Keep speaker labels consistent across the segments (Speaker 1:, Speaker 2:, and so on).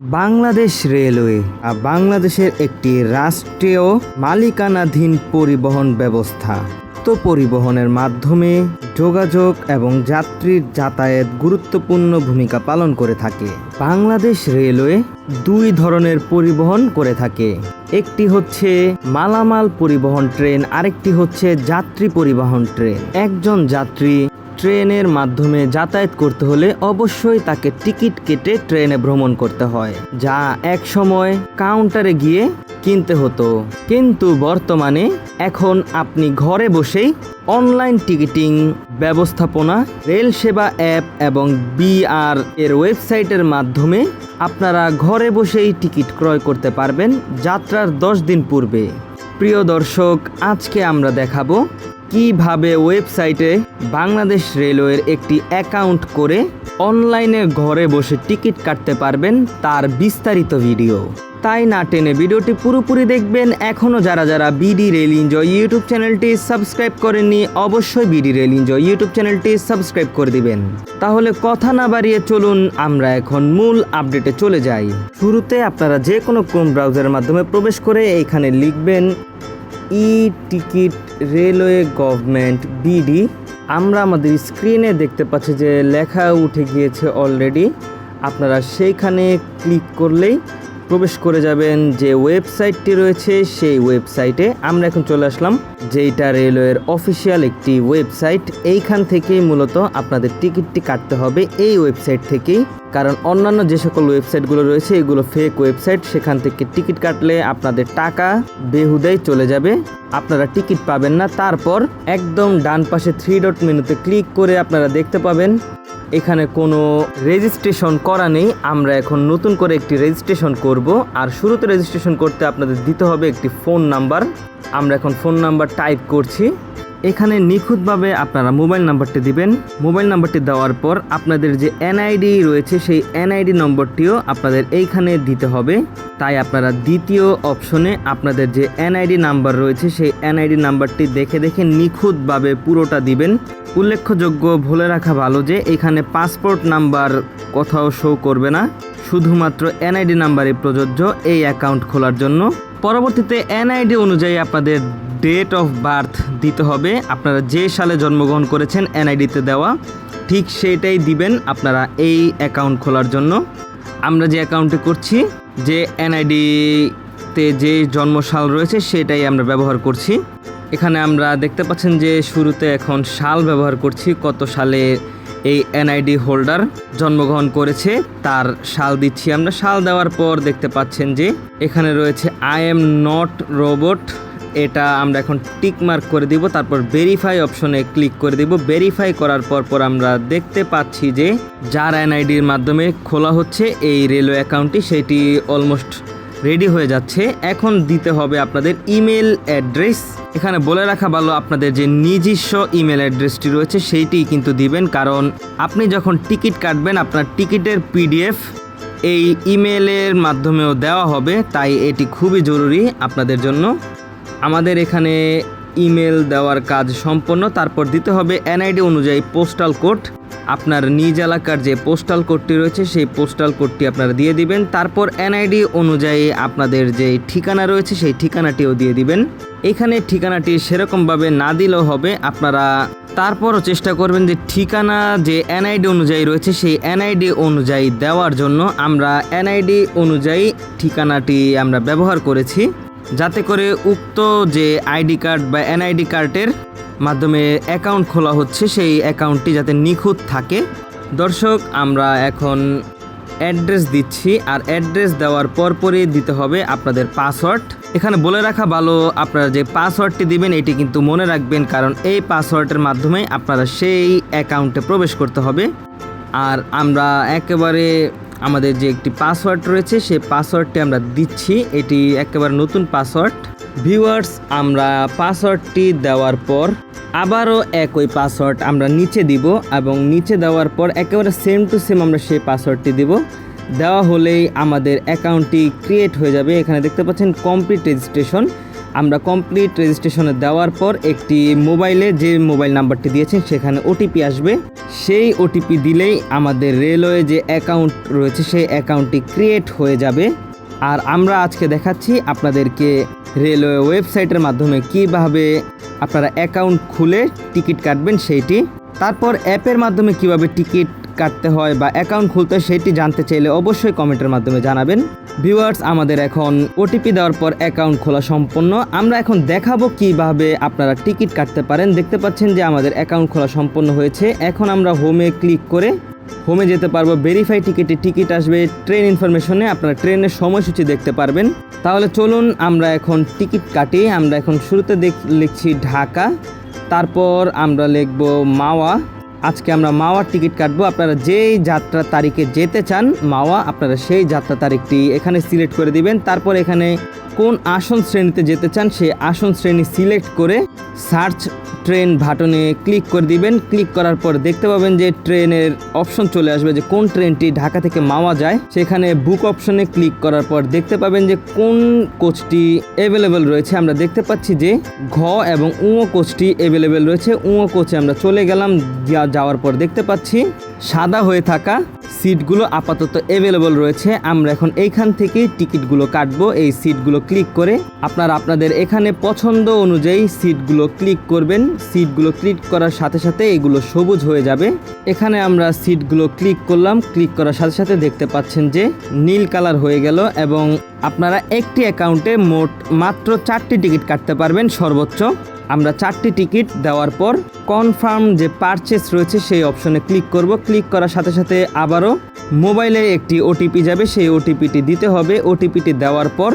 Speaker 1: Bangladesh railway বাংলাদেশের একটি রাষ্ট্রীয় মালিকানাধীন পরিবহন ব্যবস্থা। তো পরিবহনের মাধ্যমে যোগাযোগ এবং যাত্রীর যাতায়াত গুরুত্বপূর্ণ ভূমিকা পালন করে থাকে। বাংলাদেশ রেলওয়ে দুই ধরনের পরিবহন করে থাকে। একটি হচ্ছে মালামাল পরিবহন ট্রেন, আরেকটি হচ্ছে যাত্রী পরিবহন ট্রেন। একজন যাত্রী ট্রেনের মাধ্যমে যাতায়াত করতে হলে অবশ্যই তাকে টিকিট কেটে ট্রেনে ভ্রমণ করতে হয়, যা এক সময় কাউন্টারে গিয়ে কিনতে হতো। কিন্তু বর্তমানে এখন আপনি ঘরে বসেই অনলাইন টিকিটিং ব্যবস্থাপনা, রেল সেবা অ্যাপ এবং বিআর এর ওয়েবসাইটের মাধ্যমে আপনারা ঘরে বসেই টিকিট ক্রয় করতে পারবেন যাত্রার দশ দিন পূর্বে। প্রিয় দর্শক, আজকে আমরা দেখাবো কীভাবে ওয়েবসাইটে বাংলাদেশ রেলওয়ের একটি অ্যাকাউন্ট করে অনলাইনে ঘরে বসে টিকিট কাটতে পারবেন তার বিস্তারিত ভিডিও। তাই না টেনে ভিডিওটি পুরোপুরি দেখবেন। এখনও যারা যারা বিডি রেল এনজয় ইউটিউব চ্যানেলটি সাবস্ক্রাইব করেননি, অবশ্যই বিডি রেল এনজয় ইউটিউব চ্যানেলটি সাবস্ক্রাইব করে দিবেন। তাহলে কথা না বাড়িয়ে চলুন, আমরা এখন মূল আপডেটে চলে যাই। শুরুতে আপনারা যে কোনো ক্রোম ব্রাউজারের মাধ্যমে প্রবেশ করে এইখানে লিখবেন e ticket railway government, BD. আমরা আমাদের স্ক্রিনে দেখতে পাচ্ছি যে লেখা উঠে গিয়েছে অলরেডি। আপনারা সেইখানে ক্লিক করলেই প্রবেশ করে যাবেন যে ওয়েবসাইটটি রয়েছে, সেই ওয়েবসাইটে আমরা এখন চলে আসলাম। যেইটা রেলওয়ের অফিসিয়াল একটি ওয়েবসাইট, এইখান থেকেই মূলত আপনাদের টিকিটটি কাটতে হবে এই ওয়েবসাইট থেকেই। কারণ অন্যান্য যে সকল ওয়েবসাইটগুলো রয়েছে, এগুলো ফেক ওয়েবসাইট, সেখান থেকে টিকিট কাটলে আপনাদের টাকা বেহুদাই চলে যাবে। আপনারা টিকিট পাবেন না। তারপর একদম ডান পাশে থ্রি ডট মেনুতে ক্লিক করে আপনারা দেখতে পাবেন। এখানে কোনো রেজিস্ট্রেশন করা নেই। আমরা এখন নতুন করে একটি রেজিস্ট্রেশন করব। আর শুরুতে রেজিস্ট্রেশন করতে আপনাদের দিতে হবে একটি ফোন নাম্বার আমরা এখন ফোন নাম্বার টাইপ করছি। এখানে নিখুঁতভাবে আপনারা মোবাইল নাম্বারটি দিবেন। মোবাইল নাম্বারটি দেওয়ার পর আপনাদের যে এনআইডি রয়েছে, সেই এনআইডি নম্বরটিও আপনাদের এইখানে দিতে হবে। তাই আপনারা দ্বিতীয় অপশনে আপনাদের যে এনআইডি নাম্বার রয়েছে, সেই এনআইডি নাম্বারটি দেখে দেখে নিখুঁতভাবে পুরোটা দিবেন। উল্লেখযোগ্য ভুলে রাখা ভালো যে এখানে পাসপোর্ট নাম্বার কোথাও শো করবে না। শুধুমাত্র এনআইডি নাম্বারই প্রযোজ্য এই অ্যাকাউন্ট খোলার জন্য। পরবর্তীতে এনআইডি অনুযায়ী আপনাদের ডেট অফ বার্থ দিতে হবে। আপনারা যে সালে জন্মগ্রহণ করেছেন এনআইডিতে দেওয়া। ঠিক সেইটাই দিবেন আপনারা এই অ্যাকাউন্ট খোলার জন্য। আমরা যে অ্যাকাউন্টে করছি, যে এনআইডিতে যে জন্মসাল রয়েছে সেটাই আমরা ব্যবহার করছি। এখানে আমরা দেখতে পাচ্ছেন যে শুরুতে এখন সাল ব্যবহার করছি, কত সালে এই এনআইডি হোল্ডার জন্মগ্রহণ করেছে, তার সাল দিচ্ছি আমরা। সাল দেওয়ার পর দেখতে পাচ্ছেন যে এখানে রয়েছে আই এম নট রোবট এটা আমরা এখন টিক মার্ক করে দিব, তারপর ভেরিফাই অপশনে ক্লিক করে দিব। ভেরিফাই করার পর পর আমরা দেখতে পাচ্ছি যে যার এনআইডির মাধ্যমে খোলা হচ্ছে এই রেলওয়ে অ্যাকাউন্টটি সেটি অলমোস্ট রেডি হয়ে যাচ্ছে। এখন দিতে হবে আপনাদের ইমেল অ্যাড্রেস এখানে বলে রাখা ভালো আপনাদের যে নিজস্ব ইমেল অ্যাড্রেসটি রয়েছে সেইটি কিন্তু দিবেন। কারণ আপনি যখন টিকিট কাটবেন, আপনার টিকিটের পিডিএফ এই ইমেলের মাধ্যমেও দেওয়া হবে, তাই এটি খুবই জরুরি আপনাদের জন্য। আমাদের এখানে ইমেল দেওয়ার কাজ সম্পন্ন। তারপর দিতে হবে এনআইডি অনুযায়ী পোস্টাল কোড আপনার নিজ এলাকার যে পোস্টাল কোডটি রয়েছে, সেই পোস্টাল কোডটি আপনারা দিয়ে দিবেন। তারপর এনআইডি অনুযায়ী আপনাদের যে ঠিকানা রয়েছে, সেই ঠিকানাটিও দিয়ে দিবেন। এখানে ঠিকানাটি সেরকমভাবে না দিলেও হবে। আপনারা তারপরও চেষ্টা করবেন যে ঠিকানা যে এনআইডি অনুযায়ী রয়েছে, সেই এনআইডি অনুযায়ী দেওয়ার জন্য আমরা এনআইডি অনুযায়ী ঠিকানাটি আমরা ব্যবহার করেছি। যাতে করে উক্ত যে আইডি কার্ড বা এনআইডি কার্ডের মাধ্যমে অ্যাকাউন্ট খোলা হচ্ছে, সেই অ্যাকাউন্টটি যাতে নিখুঁত থাকে। দর্শক, আমরা এখন অ্যাড্রেস দিচ্ছি, আর অ্যাড্রেস দেওয়ার পরপরই দিতে হবে আপনাদের পাসওয়ার্ড। এখানে বলে রাখা ভালো, আপনারা যে পাসওয়ার্ডটি দিবেন, এটি কিন্তু মনে রাখবেন, কারণ এই পাসওয়ার্ডের মাধ্যমে আপনারা সেই অ্যাকাউন্টে প্রবেশ করতে হবে। আর আমরা একেবারে আমাদের যে একটি পাসওয়ার্ড রয়েছে, সেই পাসওয়ার্ডটি আমরা দিচ্ছি। এটি একেবারে নতুন পাসওয়ার্ড ভিউয়ার্স আমরা পাসওয়ার্ডটি দেওয়ার পর আবারও একই পাসওয়ার্ড আমরা নিচে দিব এবং নিচে দেওয়ার পর একেবারে সেম টু সেম আমরা সেই পাসওয়ার্ডটি দিব। দেওয়া হলেই আমাদের অ্যাকাউন্টটি ক্রিয়েট হয়ে যাবে। এখানে দেখতে পাচ্ছেন কমপ্লিট রেজিস্ট্রেশন আমরা কমপ্লিট রেজিস্ট্রেশনে দেওয়ার পর একটি মোবাইলে যে মোবাইল নাম্বারটি দিয়েছেন, সেখানে ওটিপি আসবে। সেই ওটিপি দিলেই আমাদের রেলওয়ে যে অ্যাকাউন্ট রয়েছে, সেই অ্যাকাউন্টটি ক্রিয়েট হয়ে যাবে। আর আমরা আজকে দেখাচ্ছি আপনাদেরকে রেলওয়ে ওয়েবসাইটের মাধ্যমে কীভাবে আপনারা অ্যাকাউন্ট খুলে টিকিট কাটবেন সেইটি। তারপর অ্যাপের মাধ্যমে কীভাবে টিকিট কাটতে হয় বা অ্যাকাউন্ট খুলতে সেটি জানতে চাইলে অবশ্যই কমেন্টের মাধ্যমে জানাবেন। ভিউয়ার্স আমাদের এখন ওটিপি দেওয়ার পর অ্যাকাউন্ট খোলা সম্পন্ন। আমরা এখন দেখাবো কীভাবে আপনারা টিকিট কাটতে পারেন। দেখতে পাচ্ছেন যে আমাদের অ্যাকাউন্ট খোলা সম্পন্ন হয়েছে। এখন আমরা হোমে ক্লিক করে হোমে যেতে পারব। ভেরিফাই টিকিটে টিকিট আসবে। ট্রেন ইনফরমেশনে আপনারা ট্রেনের সময়সূচি দেখতে পারবেন। তাহলে চলুন, আমরা এখন টিকিট কাটি। আমরা এখন শুরুতে দেখ, লিখছি ঢাকা। তারপর আমরা লিখব মাওয়া। আজকে আমরা মাওয়ার টিকিট কাটবো। আপনারা যেই যাত্রা তারিখে যেতে চান, মাওয়া, আপনারা সেই যাত্রা তারিখটি এখানে সিলেক্ট করে দিবেন। তারপর এখানে কোন আসন শ্রেণীতে যেতে চান, সেই আসন শ্রেণি সিলেক্ট করে সার্চ ট্রেন বাটনে ক্লিক করে দিবেন। ক্লিক করার পর দেখতে পাবেন যে ট্রেনের অপশন চলে আসবে যে কোন ট্রেনটি ঢাকা থেকে মাওয়া যায়। সেখানে বুক অপশনে ক্লিক করার পর দেখতে পাবেন যে কোন কোচটি অ্যাভেলেবেল রয়েছে। আমরা দেখতে পাচ্ছি যে ঘ এবং উঁ কোচটি অ্যাভেলেবেল রয়েছে। উঁ কোচে আমরা চলে গেলাম যাওয়ার পর দেখতে পাচ্ছি সাদা হয়ে থাকা সিটগুলো আপাতত অ্যাভেলেবল রয়েছে। আমরা এখন এইখান থেকেই টিকিটগুলো কাটবো। এই সিটগুলো ক্লিক করে আপনারা আপনাদের এখানে পছন্দ অনুযায়ী সিটগুলো ক্লিক করবেন। সিটগুলো ক্লিক করার সাথে সাথে এগুলো সবুজ হয়ে যাবে। এখানে আমরা সিটগুলো ক্লিক করলাম। ক্লিক করার সাথে সাথে দেখতে পাচ্ছেন যে নীল কালার হয়ে গেল এবং আপনারা একটি অ্যাকাউন্টে মোট মাত্র চারটি টিকিট কাটতে পারবেন সর্বোচ্চ। আমরা চারটি টিকিট দেওয়ার পর কনফার্ম যে পারচেস রয়েছে সেই অপশনে ক্লিক করব। ক্লিক করার সাথে সাথে আবারও মোবাইলে একটি ওটিপি যাবে। সেই ওটিপিটি দিতে হবে। ওটিপিটি দেওয়ার পর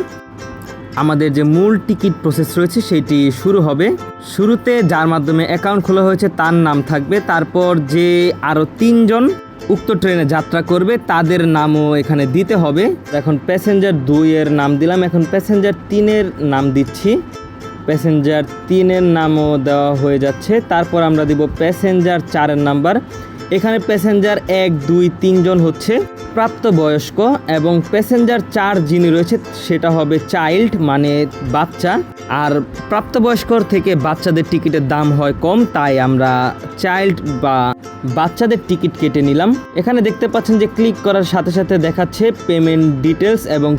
Speaker 1: আমাদের যে মূল টিকিট প্রসেস রয়েছে সেটি শুরু হবে। শুরুতে যার মাধ্যমে অ্যাকাউন্ট খোলা হয়েছে তার নাম থাকবে। তারপর যে আরও তিনজন উক্ত ট্রেনে যাত্রা করবে তাদের নামও এখানে দিতে হবে। এখন প্যাসেঞ্জার দুইয়ের নাম দিলাম। এখন প্যাসেঞ্জার তিনের নাম দিচ্ছি। প্যাসেঞ্জার তিনের নামও দেওয়া হয়ে যাচ্ছে। তারপর আমরা দিব প্যাসেঞ্জার চারের নাম্বার। এখানে প্যাসেঞ্জার এক, দুই তিনজন হচ্ছে প্রাপ্তবয়স্ক এবং প্যাসেঞ্জার চার যিনি রয়েছে, সেটা হবে চাইল্ড মানে বাচ্চা। আর প্রাপ্তবয়স্কর থেকে বাচ্চাদের টিকিটের দাম হয় কম, তাই আমরা চাইল্ড বা বাচ্চাদের টিকিট কেটে নিলাম। এখানে দেখতে পাচ্ছেন যে ক্লিক করার সাথে সাথে দেখাচ্ছে পেমেন্ট ডিটেলস এবং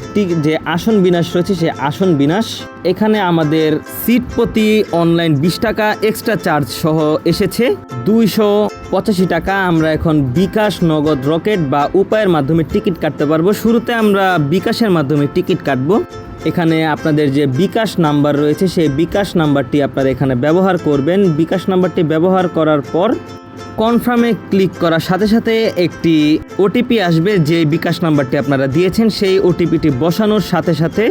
Speaker 1: যে আসন বিনাশ রয়েছে সেই আসন বিনাশ। এখানে আমাদের সিট প্রতি অনলাইন বিশ টাকা এক্সট্রা চার্জ সহ এসেছে। দুইশো পঁচাশি টাকা আমরা এখন বিকাশ নগদ রকেট বা উপায়ের মাধ্যমে টিকিট কাটতে পারব। শুরুতে আমরা বিকাশের মাধ্যমে টিকিট কাটবো। এখানে আপনাদের যে বিকাশ নাম্বার রয়েছে, সেই বিকাশ নাম্বারটি আপনারা এখানে ব্যবহার করবেন। বিকাশ নাম্বারটি ব্যবহার করার পর কনফার্মে ক্লিক করার সাথে সাথে একটি ওটিপি আসবে যে বিকাশ নাম্বারটি আপনারা দিয়েছেন, সেই ওটিপিটি বসানোর সাথে সাথে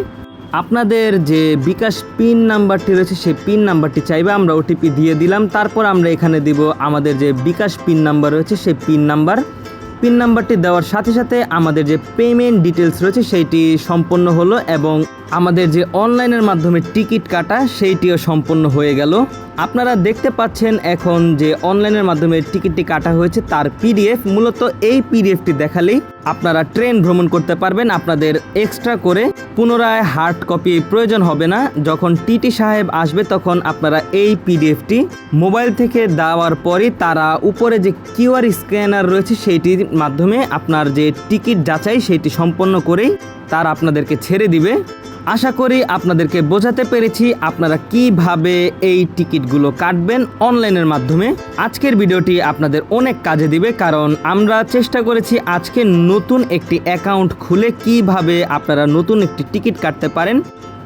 Speaker 1: আপনাদের যে বিকাশ পিন নাম্বারটি রয়েছে, সেই পিন নাম্বারটি চাইবে, আমরা ওটিপি দিয়ে দিলাম। তারপর আমরা এখানে দিব আমাদের যে বিকাশ পিন নাম্বার রয়েছে, সেই পিন নাম্বার। পিন নাম্বারটি দেওয়ার সাথে সাথে আমাদের যে পেমেন্ট ডিটেলস রয়েছে, সেইটি সম্পন্ন হলো এবং আমাদের যে অনলাইনের মাধ্যমে টিকিট কাটা, সেইটিও সম্পন্ন হয়ে গেল। আপনারা দেখতে পাচ্ছেন এখন যে অনলাইনের মাধ্যমে টিকিটটি কাটা হয়েছে, তার পিডিএফ। মূলত এই পিডিএফটি দেখালেই আপনারা ট্রেন ভ্রমণ করতে পারবেন। আপনাদের এক্সট্রা করে পুনরায় হার্ড কপি প্রয়োজন হবে না। যখন টিটি সাহেব আসবে, তখন আপনারা এই পিডিএফটি মোবাইল থেকে দেওয়ার পরই তারা উপরে যে কিউআর স্ক্যানার রয়েছে, সেইটির মাধ্যমে আপনার যে টিকিট যাচাই সেটি সম্পন্ন করেই তার আপনাদেরকে ছেড়ে দিবে। আশা করি আপনাদেরকে বোঝাতে পেরেছি আপনারা কীভাবে এই টিকিটগুলো কাটবেন অনলাইনের মাধ্যমে। আজকের ভিডিওটি আপনাদের অনেক কাজে দিবে কারণ আমরা চেষ্টা করেছি আজকে নতুন একটি অ্যাকাউন্ট খুলে কীভাবে আপনারা নতুন একটি টিকিট কাটতে পারেন।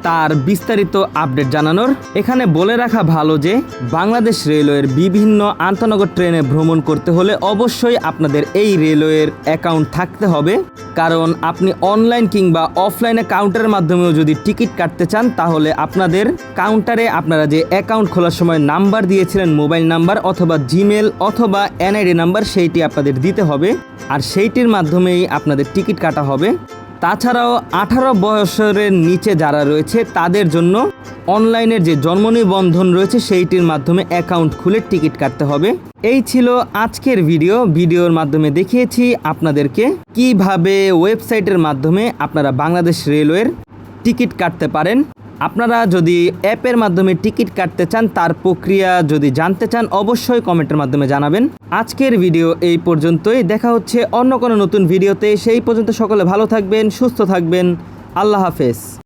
Speaker 1: তার বিস্তারিত আপডেট জানানোর। এখানে বলে রাখা ভালো যে, বাংলাদেশ রেলওয়ের বিভিন্ন আন্তনগর ট্রেনে ভ্রমণ করতে হলে অবশ্যই আপনাদের এই রেলওয়ের অ্যাকাউন্ট থাকতে হবে। কারণ আপনি অনলাইন কিংবা অফলাইনে কাউন্টারের মাধ্যমেও যদি টিকিট কাটতে চান, তাহলে আপনাদের কাউন্টারে আপনারা যে অ্যাকাউন্ট খোলার সময় নাম্বার দিয়েছিলেন, মোবাইল নাম্বার অথবা জিমেল অথবা এনআইডি নাম্বার, সেইটি আপনাদের দিতে হবে। আর সেইটির মাধ্যমেই আপনাদের টিকিট কাটা হবে। তাছাড়াও আঠারো বছরের নিচে যারা রয়েছে, তাদের জন্য অনলাইনের যে জন্ম নিবন্ধন রয়েছে, সেইটির মাধ্যমে অ্যাকাউন্ট খুলে টিকিট কাটতে হবে। এই ছিল আজকের ভিডিও। ভিডিওর মাধ্যমে দেখিয়েছি আপনাদেরকে কীভাবে ওয়েবসাইটের মাধ্যমে আপনারা বাংলাদেশ রেলওয়ের টিকিট কাটতে পারেন। আপনারা যদি অ্যাপের মাধ্যমে টিকিট কাটতে চান, তার প্রক্রিয়া যদি জানতে চান, অবশ্যই কমেন্টের মাধ্যমে জানাবেন। আজকের ভিডিও এই পর্যন্তই। দেখা হচ্ছে অন্য কোনো নতুন ভিডিওতে। সেই পর্যন্ত সকলে ভালো থাকবেন, সুস্থ থাকবেন। আল্লাহ হাফেজ।